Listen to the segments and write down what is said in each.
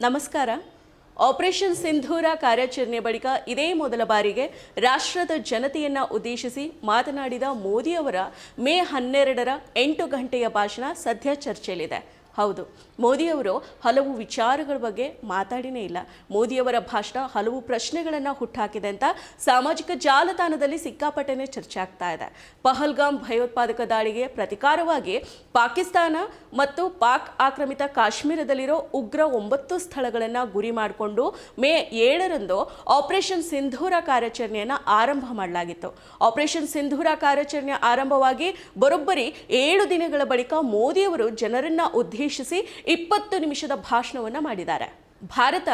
ನಮಸ್ಕಾರ. ಆಪರೇಷನ್ ಸಿಂಧೂರ ಕಾರ್ಯಾಚರಣೆ ಬಳಿಕ ಇದೇ ಮೊದಲ ಬಾರಿಗೆ ರಾಷ್ಟ್ರದ ಜನತೆಯನ್ನು ಉದ್ದೇಶಿಸಿ ಮಾತನಾಡಿದ ಮೋದಿಯವರ ಮೇ ಹನ್ನೆರಡರ ಎಂಟು ಗಂಟೆಯ ಭಾಷಣ ಸದ್ಯ ಚರ್ಚೆಯಲ್ಲಿದೆ. ಹೌದು. ಮೋದಿಯವರು ಹಲವು ವಿಚಾರಗಳ ಬಗ್ಗೆ ಮಾತಾಡಿನೇ ಇಲ್ಲ. ಮೋದಿಯವರ ಭಾಷಣ ಹಲವು ಪ್ರಶ್ನೆಗಳನ್ನು ಹುಟ್ಟಾಕಿದೆ ಅಂತ ಸಾಮಾಜಿಕ ಜಾಲತಾಣದಲ್ಲಿ ಸಿಕ್ಕಾಪಟ್ಟೆನೇ ಚರ್ಚೆ ಆಗ್ತಾ ಇದೆ. ಪಹಲ್ಗಾಮ್ ಭಯೋತ್ಪಾದಕ ದಾಳಿಗೆ ಪ್ರತಿಕಾರವಾಗಿ ಪಾಕಿಸ್ತಾನ ಮತ್ತು ಪಾಕ್ ಆಕ್ರಮಿತ ಕಾಶ್ಮೀರದಲ್ಲಿರೋ ಉಗ್ರ ಒಂಬತ್ತು ಸ್ಥಳಗಳನ್ನು ಗುರಿ ಮಾಡಿಕೊಂಡು ಮೇ ಏಳರಂದು ಆಪರೇಷನ್ ಸಿಂಧೂರ ಕಾರ್ಯಾಚರಣೆಯನ್ನು ಆರಂಭ ಮಾಡಲಾಗಿತ್ತು. ಆಪರೇಷನ್ ಸಿಂಧೂರ ಕಾರ್ಯಾಚರಣೆ ಆರಂಭವಾಗಿ ಬರೋಬ್ಬರಿ ಏಳು ದಿನಗಳ ಬಳಿಕ ಮೋದಿಯವರು ಜನರನ್ನ ಉದ್ದೇಶಿಸಿ ಇಪ್ಪತ್ತು ನಿಮಿಷದ ಭಾಷಣವನ್ನು ಮಾಡಿದ್ದಾರೆ. ಭಾರತ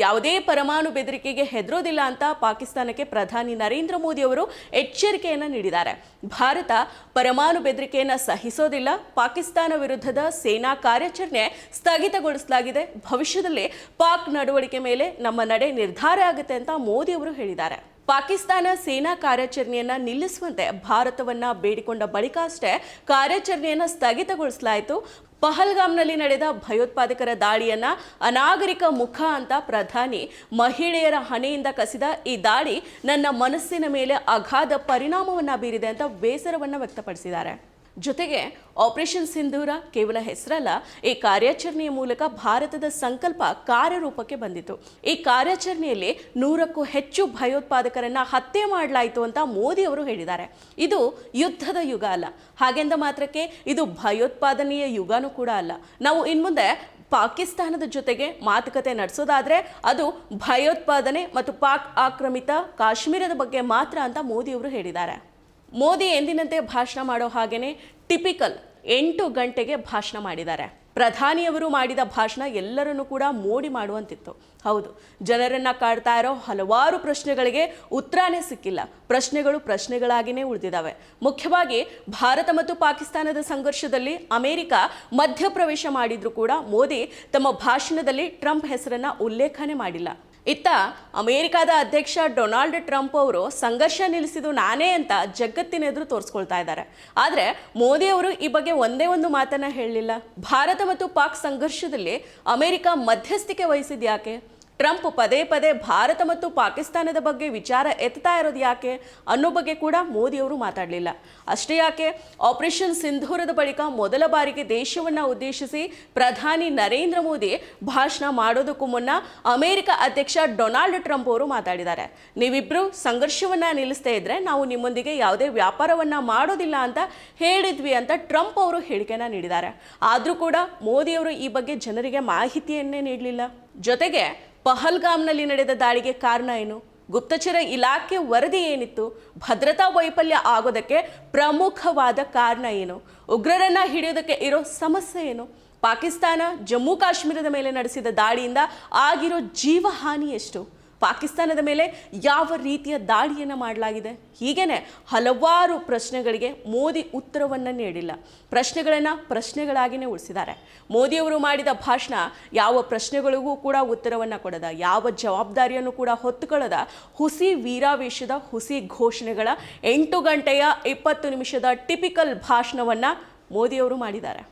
ಯಾವುದೇ ಪರಮಾಣು ಬೆದರಿಕೆಗೆ ಹೆದರೋದಿಲ್ಲ ಅಂತ ಪಾಕಿಸ್ತಾನಕ್ಕೆ ಪ್ರಧಾನಿ ನರೇಂದ್ರ ಮೋದಿ ಅವರು ಎಚ್ಚರಿಕೆಯನ್ನು ನೀಡಿದ್ದಾರೆ. ಭಾರತ ಪರಮಾಣು ಬೆದರಿಕೆಯನ್ನು ಸಹಿಸೋದಿಲ್ಲ. ಪಾಕಿಸ್ತಾನ ವಿರುದ್ಧದ ಸೇನಾ ಕಾರ್ಯಾಚರಣೆ ಸ್ಥಗಿತಗೊಳಿಸಲಾಗಿದೆ. ಭವಿಷ್ಯದಲ್ಲಿ ಪಾಕ್ ನಡವಳಿಕೆ ಮೇಲೆ ನಮ್ಮ ನಡೆ ನಿರ್ಧಾರ ಆಗುತ್ತೆ ಅಂತ ಮೋದಿ ಅವರು ಹೇಳಿದ್ದಾರೆ. ಪಾಕಿಸ್ತಾನ ಸೇನಾ ಕಾರ್ಯಾಚರಣೆಯನ್ನ ನಿಲ್ಲಿಸುವಂತೆ ಭಾರತವನ್ನ ಬೇಡಿಕೊಂಡ ಬಳಿಕ ಅಷ್ಟೇ ಕಾರ್ಯಾಚರಣೆಯನ್ನ ಸ್ಥಗಿತಗೊಳಿಸಲಾಯಿತು. ಪಹಲ್ಗಾಮ್ನಲ್ಲಿ ನಡೆದ ಭಯೋತ್ಪಾದಕರ ದಾಳಿಯನ್ನ ಅನಾಗರಿಕ ಮುಖ ಅಂತ ಪ್ರಧಾನಿ ಮಹಿಳೆಯರ ಹಣೆಯಿಂದ ಕಸಿದ ಈ ದಾಳಿ ನನ್ನ ಮನಸ್ಸಿನ ಮೇಲೆ ಅಗಾಧ ಪರಿಣಾಮವನ್ನ ಬೀರಿದೆ ಅಂತ ಬೇಸರವನ್ನ ವ್ಯಕ್ತಪಡಿಸಿದ್ದಾರೆ. ಜೊತೆಗೆ ಆಪರೇಷನ್ ಸಿಂಧೂರ ಕೇವಲ ಹೆಸರಲ್ಲ, ಈ ಕಾರ್ಯಾಚರಣೆಯ ಮೂಲಕ ಭಾರತದ ಸಂಕಲ್ಪ ಕಾರ್ಯರೂಪಕ್ಕೆ ಬಂದಿತು ಈ ಕಾರ್ಯಾಚರಣೆಯಲ್ಲಿ ನೂರಕ್ಕೂ ಹೆಚ್ಚು ಭಯೋತ್ಪಾದಕರನ್ನ ಹತ್ಯೆ ಮಾಡಲಾಯಿತು ಅಂತ ಮೋದಿ ಅವರು ಹೇಳಿದ್ದಾರೆ. ಇದು ಯುದ್ಧದ ಯುಗ ಅಲ್ಲ. ಹಾಗೆಂದ ಮಾತ್ರಕ್ಕೆ ಇದು ಭಯೋತ್ಪಾದನೆಯ ಯುಗನೂ ಕೂಡ ಅಲ್ಲ. ನಾವು ಇನ್ಮುಂದೆ ಪಾಕಿಸ್ತಾನದ ಜೊತೆಗೆ ಮಾತುಕತೆ ನಡೆಸೋದಾದರೆ ಅದು ಭಯೋತ್ಪಾದನೆ ಮತ್ತು ಪಾಕ್ ಆಕ್ರಮಿತ ಕಾಶ್ಮೀರದ ಬಗ್ಗೆ ಮಾತ್ರ ಅಂತ ಮೋದಿ ಅವರು ಹೇಳಿದ್ದಾರೆ. ಮೋದಿ ಎಂದಿನಂತೆ ಭಾಷಣ ಮಾಡೋ ಹಾಗೇನೆ ಟಿಪಿಕಲ್ ಎಂಟು ಗಂಟೆಗೆ ಭಾಷಣ ಮಾಡಿದ್ದಾರೆ. ಪ್ರಧಾನಿಯವರು ಮಾಡಿದ ಭಾಷಣ ಎಲ್ಲರನ್ನೂ ಕೂಡ ಮೋಡಿ ಮಾಡುವಂತಿತ್ತು. ಹೌದು, ಜನರನ್ನ ಕಾಡ್ತಾ ಇರೋ ಹಲವಾರು ಪ್ರಶ್ನೆಗಳಿಗೆ ಉತ್ತರನೇ ಸಿಕ್ಕಿಲ್ಲ. ಪ್ರಶ್ನೆಗಳು ಪ್ರಶ್ನೆಗಳಾಗಿಯೇ ಉಳಿದಿದ್ದಾವೆ. ಮುಖ್ಯವಾಗಿ ಭಾರತ ಮತ್ತು ಪಾಕಿಸ್ತಾನದ ಸಂಘರ್ಷದಲ್ಲಿ ಅಮೆರಿಕ ಮಧ್ಯಪ್ರವೇಶ ಮಾಡಿದ್ರು ಕೂಡ ಮೋದಿ ತಮ್ಮ ಭಾಷಣದಲ್ಲಿ ಟ್ರಂಪ್ ಹೆಸರನ್ನ ಉಲ್ಲೇಖನೆ ಮಾಡಿಲ್ಲ. ಇತ್ತ ಅಮೇರಿಕಾದ ಅಧ್ಯಕ್ಷ ಡೊನಾಲ್ಡ್ ಟ್ರಂಪ್ ಅವರು ಸಂಘರ್ಷ ನಿಲ್ಲಿಸಿದ್ದು ನಾನೇ ಅಂತ ಜಗತ್ತಿನ ಎದುರು ತೋರಿಸ್ಕೊಳ್ತಾ ಇದ್ದಾರೆ. ಆದರೆ ಮೋದಿ ಅವರು ಈ ಬಗ್ಗೆ ಒಂದೇ ಒಂದು ಮಾತನ್ನ ಹೇಳಲಿಲ್ಲ. ಭಾರತ ಮತ್ತು ಪಾಕ್ ಸಂಘರ್ಷದಲ್ಲಿ ಅಮೆರಿಕ ಮಧ್ಯಸ್ಥಿಕೆ ವಹಿಸಿದ ಯಾಕೆ ಟ್ರಂಪ್ ಪದೇ ಪದೇ ಭಾರತ ಮತ್ತು ಪಾಕಿಸ್ತಾನದ ಬಗ್ಗೆ ವಿಚಾರ ಎತ್ತಾ ಇರೋದು ಯಾಕೆ ಅನ್ನೋ ಬಗ್ಗೆ ಕೂಡ ಮೋದಿ ಅವರು ಮಾತಾಡಲಿಲ್ಲ. ಅಷ್ಟೇ ಯಾಕೆ, ಆಪರೇಷನ್ ಸಿಂಧೂರದ ಬಳಿಕ ಮೊದಲ ಬಾರಿಗೆ ದೇಶವನ್ನು ಉದ್ದೇಶಿಸಿ ಪ್ರಧಾನಿ ನರೇಂದ್ರ ಮೋದಿ ಭಾಷಣ ಮಾಡೋದಕ್ಕೂ ಮುನ್ನ ಅಮೆರಿಕ ಅಧ್ಯಕ್ಷ ಡೊನಾಲ್ಡ್ ಟ್ರಂಪ್ ಅವರು ಮಾತಾಡಿದ್ದಾರೆ. ನೀವಿಬ್ಬರು ಸಂಘರ್ಷವನ್ನು ನಿಲ್ಲಿಸ್ತಾ ಇದ್ರೆ ನಾವು ನಿಮ್ಮೊಂದಿಗೆ ಯಾವುದೇ ವ್ಯಾಪಾರವನ್ನು ಮಾಡೋದಿಲ್ಲ ಅಂತ ಹೇಳಿದ್ವಿ ಅಂತ ಟ್ರಂಪ್ ಅವರು ಹೇಳಿಕೆನ ನೀಡಿದ್ದಾರೆ. ಆದರೂ ಕೂಡ ಮೋದಿಯವರು ಈ ಬಗ್ಗೆ ಜನರಿಗೆ ಮಾಹಿತಿಯನ್ನೇ ನೀಡಲಿಲ್ಲ. ಜೊತೆಗೆ ಪಹಲ್ಗಾಮ್ನಲ್ಲಿ ನಡೆದ ದಾಳಿಗೆ ಕಾರಣ ಏನು? ಗುಪ್ತಚರ ಇಲಾಖೆ ವರದಿ ಏನಿತ್ತು? ಭದ್ರತಾ ವೈಫಲ್ಯ ಆಗೋದಕ್ಕೆ ಪ್ರಮುಖವಾದ ಕಾರಣ ಏನು? ಉಗ್ರರನ್ನ ಹಿಡಿಯೋದಕ್ಕೆ ಇರೋ ಸಮಸ್ಯೆ ಏನು? ಪಾಕಿಸ್ತಾನ ಜಮ್ಮು ಕಾಶ್ಮೀರದ ಮೇಲೆ ನಡೆಸಿದ ದಾಳಿಯಿಂದ ಆಗಿರೋ ಜೀವಹಾನಿ ಎಷ್ಟು? ಪಾಕಿಸ್ತಾನದ ಮೇಲೆ ಯಾವ ರೀತಿಯ ದಾಳಿಯನ್ನು ಮಾಡಲಾಗಿದೆ? ಹೀಗೇನೆ ಹಲವಾರು ಪ್ರಶ್ನೆಗಳಿಗೆ ಮೋದಿ ಉತ್ತರವನ್ನು ನೀಡಿಲ್ಲ. ಪ್ರಶ್ನೆಗಳನ್ನು ಪ್ರಶ್ನೆಗಳಾಗಿಯೇ ಉಳಿಸಿದ್ದಾರೆ. ಮೋದಿಯವರು ಮಾಡಿದ ಭಾಷಣ ಯಾವ ಪ್ರಶ್ನೆಗಳಿಗೂ ಕೂಡ ಉತ್ತರವನ್ನು ಕೊಡದ, ಯಾವ ಜವಾಬ್ದಾರಿಯನ್ನು ಕೂಡ ಹೊತ್ತುಕೊಳ್ಳದ, ಹುಸಿ ವೀರಾವೇಶದ ಹುಸಿ ಘೋಷಣೆಗಳ ಎಂಟು ಗಂಟೆಯ ಇಪ್ಪತ್ತು ನಿಮಿಷದ ಟಿಪಿಕಲ್ ಭಾಷಣವನ್ನು ಮೋದಿಯವರು ಮಾಡಿದ್ದಾರೆ.